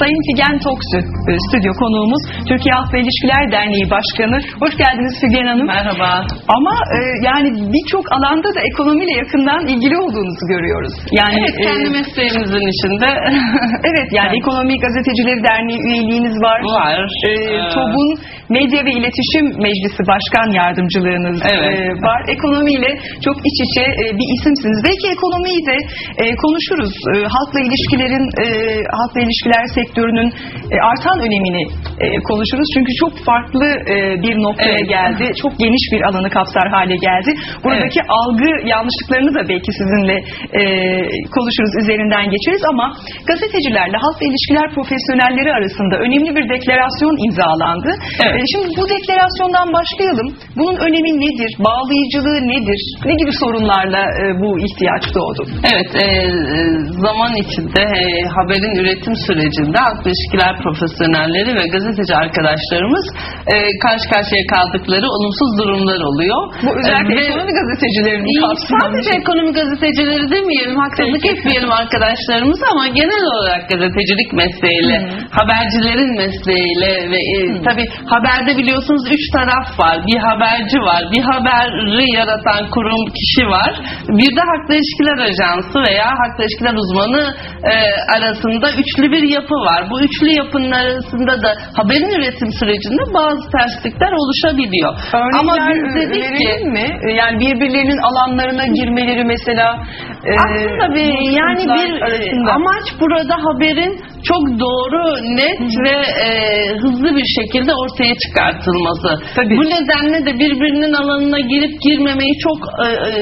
Sayın Figen Toksu e, stüdyo konuğumuz. Türkiye Halk ve İlişkiler Derneği Başkanı. Hoş geldiniz Figen Hanım. Merhaba. Ama e, yani birçok alanda da ekonomiyle yakından ilgili olduğunuzu görüyoruz. Yani Evet, e, kendi mesleğimizin içinde evet yani Ekonomi Gazetecileri Derneği üyeliğiniz var. var. E, Ee, TOB'un Medya ve İletişim Meclisi Başkan Yardımcılığınız Evet. e, var. Ekonomiyle çok iç içe e, bir isimsiniz. Belki ekonomiyi de e, konuşuruz. E, halkla ilişkilerin, e, halkla ilişkiler sektörünün e, artan önemini e, konuşuruz. Çünkü çok farklı e, bir noktaya Evet. geldi. Çok geniş bir alanı kapsar hale geldi. Buradaki algı yanlışlıklarını da belki sizinle e, konuşuruz, üzerinden geçeriz ama gazetecilerle halk ve ilişkiler profesyonelleri arasında önemli bir deklarasyon imzalandı. Evet. E, şimdi bu deklarasyondan başlayalım. Bunun önemi nedir? Bağlayıcılığı nedir? Ne gibi sorunlarla e, bu ihtiyaç doğdu? Evet, e, e, zaman içinde e, haberin üretim sürecinde halk ilişkiler profesyonelleri ve gazeteci arkadaşlarımız e, karşı karşıya kaldıkları olumsuz durumlar oluyor. Bu özellikle E, ekonomi gazetecilerinin kapsamı. Sadece ekonomi gazetecileri demeyelim, haksızlık etmeyelim arkadaşlarımız ama genel olarak gazetecilik mesleğiyle, Hı. habercilerin mesleğiyle ve e, tabii haberde biliyorsunuz üç taraf var. Bir haberci var, bir haberi yaratan kurum kişi var. Bir de Halkla İlişkiler Ajansı veya Halkla İlişkiler Uzmanı e, arasında üçlü bir yapı var. Bu üçlü yapının arasında da haberin üretim sürecinde bazı terslikler oluşabiliyor. ama Örnekler, biz dedik ki mi? E, Yani birbirlerinin alanlarına girmeleri mesela e, Aslında bir yani bir e, arasında. amaç burada haberin çok doğru, net ve e, hızlı bir şekilde ortaya çıkartılması. Tabii. Bu nedenle de birbirinin alanına girip girmemeyi çok e, e,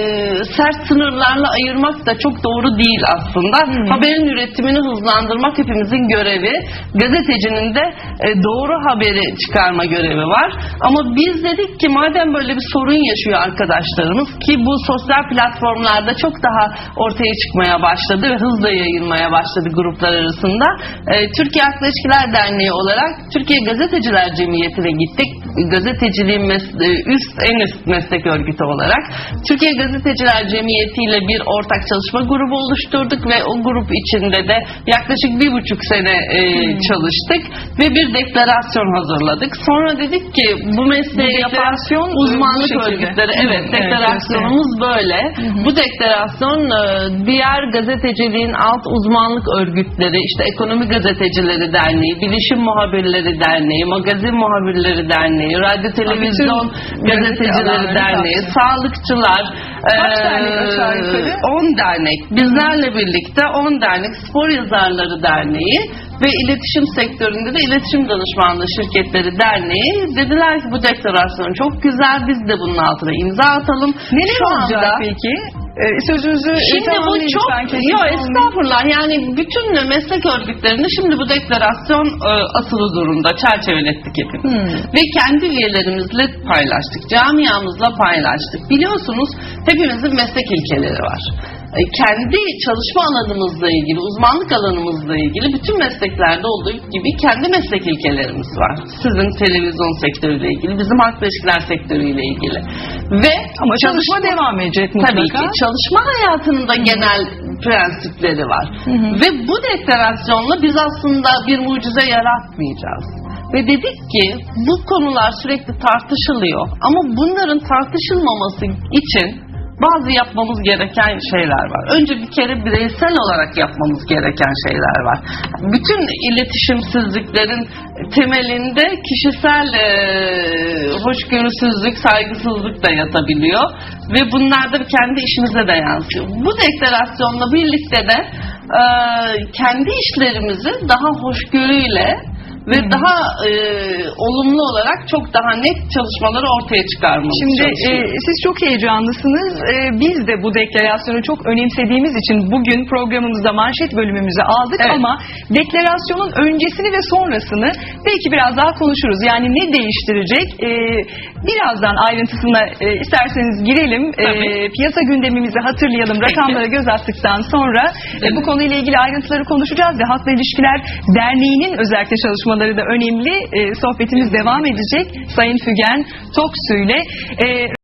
sert sınırlarla ayırmak da çok doğru değil aslında. Haberin üretimini hızlandırmak hepimizin görevi. Gazetecinin de e, doğru haberi çıkarma görevi var. Ama biz dedik ki madem böyle bir sorun yaşıyor arkadaşlarımız ki bu sosyal platformlarda çok daha ortaya çıkmaya başladı ve hızla yayılmaya başladı gruplar arasında. E, Türkiye Halkla İlişkiler Derneği olarak Türkiye Gazeteciler Cemiyeti'ne gittik. Gazeteciliğin e, üst en üst meslek örgütü olarak Türkiye Gazeteciler Cemiyeti ile bir ortak çalışma grubu oluşturduk ve o grup içinde de yaklaşık bir buçuk sene e, çalıştık ve bir deklarasyon hazırladık. Sonra dedik ki bu mesleği Bu yapan uzmanlık bu örgütleri evet evet, deklarasyonumuz böyle. Bu deklarasyon e, diğer gazeteciliğin alt uzmanlık örgütleri işte Ekonomi Gazetecileri Derneği, Bilişim Muhabirleri Derneği, Magazin Muhabirleri Derneği, Radyo Televizyon Gazetecileri Derneği, sağlıkçılar, Kaç dernek aşağı yukarı? 10 dernek. Bizlerle birlikte 10 dernek Spor Yazarları Derneği ve iletişim sektöründe de iletişim danışmanlığı şirketleri derneği dediler ki bu deklarasyon çok güzel biz de bunun altına imza atalım. Neler Şu olacak anda peki? E, sözünüzü Şimdi bu çok yok estağfurullah yani bütün meslek örgütlerinde şimdi bu deklarasyon e, asılı durumda çerçevelettik hepimiz Hmm. ve kendi üyelerimizle paylaştık camiamızla paylaştık biliyorsunuz hepimizin meslek ilkeleri var kendi çalışma alanımızla ilgili uzmanlık alanımızla ilgili bütün mesleklerde olduğu gibi kendi meslek ilkelerimiz var sizin televizyon sektörüyle ilgili bizim halk ilişkiler sektörüyle ilgili ve Ama çalışma devam edecek mutlaka. Tabii ki çalışma hayatının da genel prensipleri var. Ve bu deklarasyonla biz aslında bir mucize yaratmayacağız. Ve dedik ki bu konular sürekli tartışılıyor ama bunların tartışılmaması için bazı yapmamız gereken şeyler var. Önce bir kere bireysel olarak yapmamız gereken şeyler var. Bütün iletişimsizliklerin temelinde kişisel eee hoşgörüsüzlük, saygısızlık da yatabiliyor ve bunlar da kendi işimize de yansıyor. Bu deklarasyonla birlikte de eee, kendi işlerimizi daha hoşgörüyle ve daha eee, olumlu olarak çok daha net çalışmaları ortaya çıkarmamız Şimdi e, siz çok heyecanlısınız. E, biz de bu deklarasyonu çok önemsediğimiz için bugün programımızda manşet bölümümüzü aldık Evet. ama deklarasyonun öncesini ve sonrasını belki biraz daha konuşuruz. Yani ne değiştirecek? E, birazdan ayrıntısına e, isterseniz girelim. E, piyasa gündemimizi hatırlayalım. Rakamlara göz attıktan sonra e, bu konuyla ilgili ayrıntıları konuşacağız ve Halkla İlişkiler Derneği'nin özellikle çalışmaları da önemli. E, sohbetimiz devam edecek. Sayın Fügen Toksu ile. E,